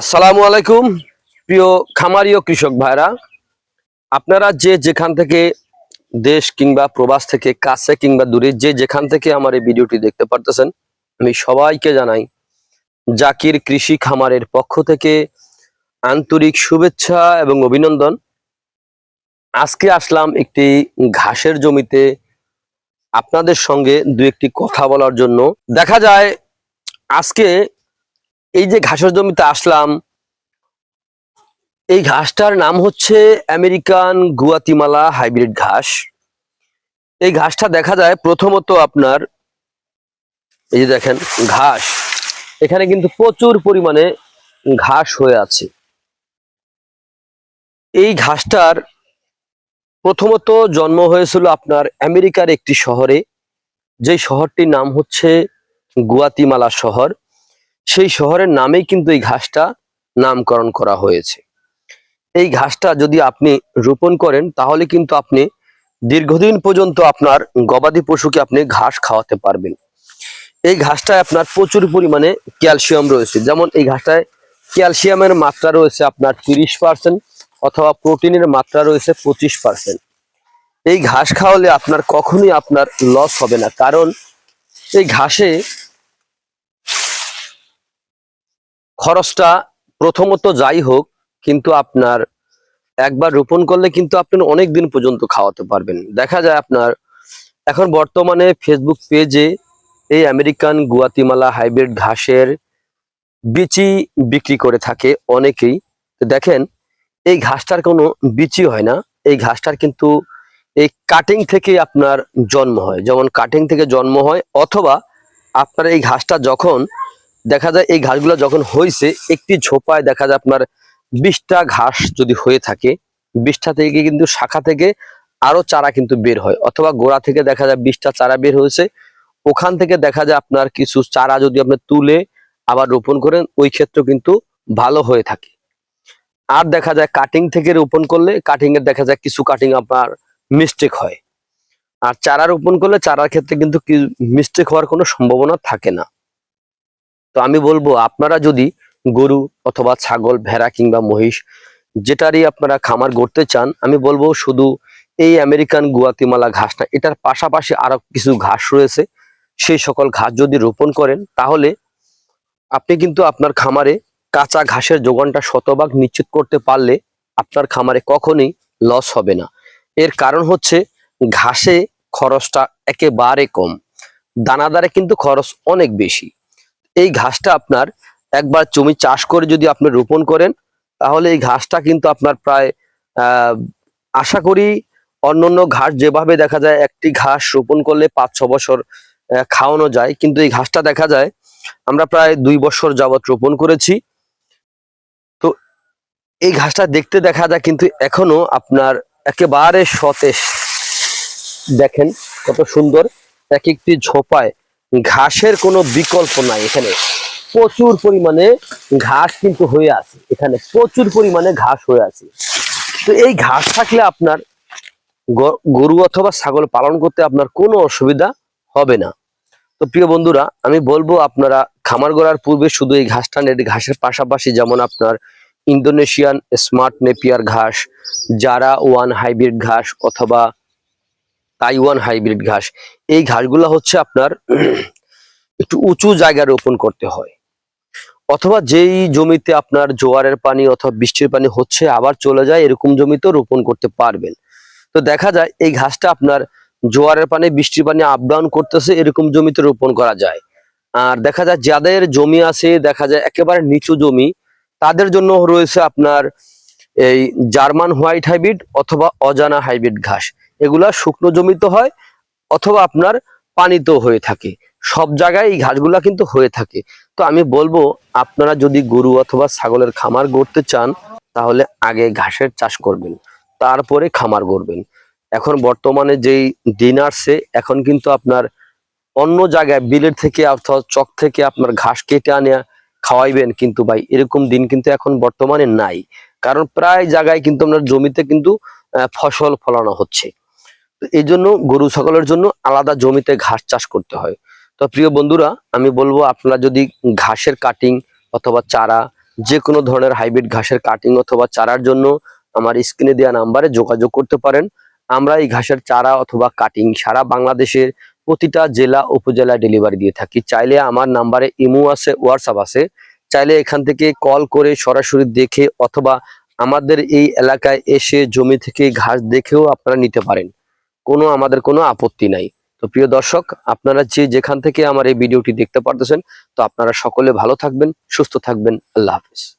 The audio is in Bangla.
আসসালামু আলাইকুম, প্রিয় খামারি ও কৃষক ভাইরা। আপনারা যে যেখান থেকে দেশ কিংবা প্রবাস থেকে কাছে কিংবা দূরে যে যেখান থেকে আমার এই ভিডিওটি দেখতে পারতেছেন, আমি সবাইকে জানাই, জাকির কৃষি খামারের পক্ষ থেকে আন্তরিক শুভেচ্ছা এবং অভিনন্দন। আজকে আসলাম একটি ঘাসের জমিতে আপনাদের সঙ্গে দু একটি কথা বলার জন্য। দেখা যায়, আজকে এই যে ঘাসের জমিতে আসলাম, এই ঘাসটার নাম হচ্ছে আমেরিকান গুয়াতিমালা হাইব্রিড ঘাস। এই ঘাসটা দেখা যায় প্রথমত আপনার, এই যে দেখেন ঘাস, এখানে কিন্তু প্রচুর পরিমাণে ঘাস হয়ে আছে। এই ঘাসটার প্রথমত জন্ম হয়েছিল আপনার আমেরিকার একটি শহরে যে শহরটির নাম হচ্ছে গুয়াতিমালা শহর। সেই শহরের নামেই কিন্তু এই ঘাসটা নামকরণ করা হয়েছে। এই ঘাসটা যদি আপনি রোপণ করেন, তাহলে কিন্তু আপনি দীর্ঘদিন পর্যন্ত আপনার গবাদি পশুকে আপনি ঘাস খাওয়াতে পারবেন। এই ঘাসটায় আপনার প্রচুর পরিমাণে ক্যালসিয়াম রয়েছে। যেমন এই ঘাসটায় ক্যালসিয়ামের মাত্রা রয়েছে আপনার তিরিশ পার্সেন্ট অথবা প্রোটিনের মাত্রা রয়েছে পঁচিশ পার্সেন্ট। এই ঘাস খাওয়ালে আপনার কখনোই আপনার লস হবে না। কারণ এই ঘাসে খরচটা প্রথমত যাই হোক, কিন্তু আপনার একবার রোপণ করলে কিন্তু আপনি অনেক দিন পর্যন্ত খাওয়াতে পারবেন। দেখা যায় আপনার এখন বর্তমানে ফেসবুক পেজে এই আমেরিকান গুয়াতিমালা হাইব্রিড ঘাসের বিচি বিক্রি করে থাকে অনেকেই। দেখেন, এই ঘাসটার কোনো বিচি হয় না। এই ঘাসটার কিন্তু এই কাটিং থেকে আপনার জন্ম হয়। যেমন কাটিং থেকে জন্ম হয়, অথবা আপনার এই ঘাসটা যখন দেখা যায় এই ঘাসগুলো যখন হয়েছে একটি ঝোপায় দেখা যায় আপনার বিশটা ঘাস যদি হয়ে থাকে, বিশটা থেকে কিন্তু শাখা থেকে আরও চারা কিন্তু বের হয়, অথবা গোড়া থেকে দেখা যায় বিশটা চারা বের হয়েছে। ওখান থেকে দেখা যায় আপনার কিছু চারা যদি আপনি তুলে আবার রোপণ করেন, ওই ক্ষেত্রে কিন্তু ভালো হয়ে থাকে। আর দেখা যায় কাটিং থেকে রোপণ করলে কাটিং এর দেখা যায় কিছু কাটিং আপনার মিস্টেক হয়। আর চারা রোপণ করলে চারার ক্ষেত্রে কিন্তু মিস্টেক হওয়ার কোনো সম্ভাবনা থাকে না। তো আমি বলব, আপনারা যদি গরু অথবা ছাগল, ভেড়া কিংবা মহিষ যেটারই আপনারা খামার গড়তে চান, আমি বলব শুধু এই আমেরিকান গুয়াতিমালা ঘাস না, এটার পাশাপাশি আরও কিছু ঘাস রয়েছে। সেই সকল ঘাস যদি রোপণ করেন, তাহলে আপনি কিন্তু আপনার খামারে কাঁচা ঘাসের যোগানটা শতভাগ নিশ্চিত করতে পারলে আপনার খামারে কখনই লস হবে না। এর কারণ হচ্ছে ঘাসে খরচটা একেবারে কম। দানাদারে কিন্তু খরচ অনেক বেশি। এই ঘাসটা আপনার একবার জমি চাষ করে যদি আপনি রোপণ করেন, তাহলে এই ঘাসটা কিন্তু আপনার প্রায় আশা করি অন্যান্য ঘাস যেভাবে দেখা যায় একটি ঘাস রোপণ করলে পাঁচ, ছ বছর খাওয়ানো যায়, কিন্তু এই ঘাসটা দেখা যায় আমরা প্রায় দুই বছর যাবত রোপণ করেছি। তো এই ঘাসটা দেখতে দেখা যায় কিন্তু এখনও আপনার একেবারে সতেজ। দেখেন কত সুন্দর, এক একটি ঝোপায় ঘাসের কোনো বিকল্প নাই। এখানে প্রচুর পরিমাণে ঘাস কিন্তু হয়ে আছে। এখানে প্রচুর পরিমাণে ঘাস হয়ে আছে। তো এই ঘাস থাকলে আপনার গরু অথবা ছাগল পালন করতে আপনার কোনো অসুবিধা হবে না। তো প্রিয় বন্ধুরা, আমি বলব আপনারা খামার গড়ার পূর্বে শুধু এই ঘাসটা নেই ঘাসের পাশাপাশি যেমন আপনার ইন্দোনেশিয়ান স্মার্ট নেপিয়ার ঘাস, জারা ওয়ান হাইব্রিড ঘাস অথবা তাইওয়ান হাইব্রিড ঘাস। এই ঘাসগুলো হচ্ছে আপনার একটু উঁচু জায়গায় রোপণ করতে হয়। অথবা যেই জমিতে আপনার জোয়ারের পানি অথবা বৃষ্টির পানি হচ্ছে আবার চলে যায়, এরকম জমিতেও রোপণ করতে পারবেন। তো দেখা যায় এই ঘাসটা আপনার জোয়ারের পানি, বৃষ্টির পানি আপ ডাউন করতেছে, এরকম জমিতে রোপণ করা যায়। আর দেখা যায় যাদের জমি আছে, দেখা যায় একেবারে নিচু জমি, তাদের জন্য রয়েছে আপনার এই জার্মান হোয়াইট হাইব্রিড অথবা অজানা হাইব্রিড ঘাস। এগুলা শুকনো জমিতে হয় অথবা আপনার পানিতেও হয়ে থাকে। সব জায়গায় এই ঘাসগুলা কিন্তু হয়ে থাকে। তো আমি বলব, আপনারা যদি গরু অথবা ছাগলের খামার গড়তে চান, তাহলে আগে ঘাসের চাষ করবেন, তারপরে খামার গড়বেন। এখন বর্তমানে যেই দিন আসছে, এখন কিন্তু আপনার অন্য জায়গায় বিলের থেকে অথবা চক থেকে আপনার ঘাস কেটে আনে, খাওয়াইবেন কিন্তু ভাই, এরকম দিন কিন্তু এখন বর্তমানে নাই। কারণ প্রায় জায়গায় কিন্তু আপনার জমিতে কিন্তু ফসল ফলানো হচ্ছে। এই জন্য গরু ছাগলের জন্য আলাদা জমিতে ঘাস চাষ করতে হয়। তো প্রিয় বন্ধুরা, আমি বলব আপনারা যদি ঘাসের কাটিং অথবা চারা যে কোনো ধরনের হাইব্রিড ঘাসের কাটিং অথবা চারার জন্য আমার স্ক্রিনে দেওয়া নাম্বারে যোগাযোগ করতে পারেন। আমরা এই ঘাসের চারা অথবা কাটিং সারা বাংলাদেশের প্রতিটা জেলা, উপজেলায় ডেলিভারি দিয়ে থাকি। চাইলে আমার নাম্বারে ইমো আছে হোয়াটসঅ্যাপ আছে। চাইলে এখান থেকে কল করে সরাসরি দেখে অথবা আমাদের এই এলাকায় এসে জমি থেকে ঘাস দেখেও আপনারা নিতে পারেন। কোনো আমাদের কোনো আপত্তি নাই। তো প্রিয় দর্শক, আপনারা যে যেখান থেকে আমার এই ভিডিওটি দেখতে পারতেছেন, তো আপনারা সকলে ভালো থাকবেন, সুস্থ থাকবেন। আল্লাহ হাফিজ।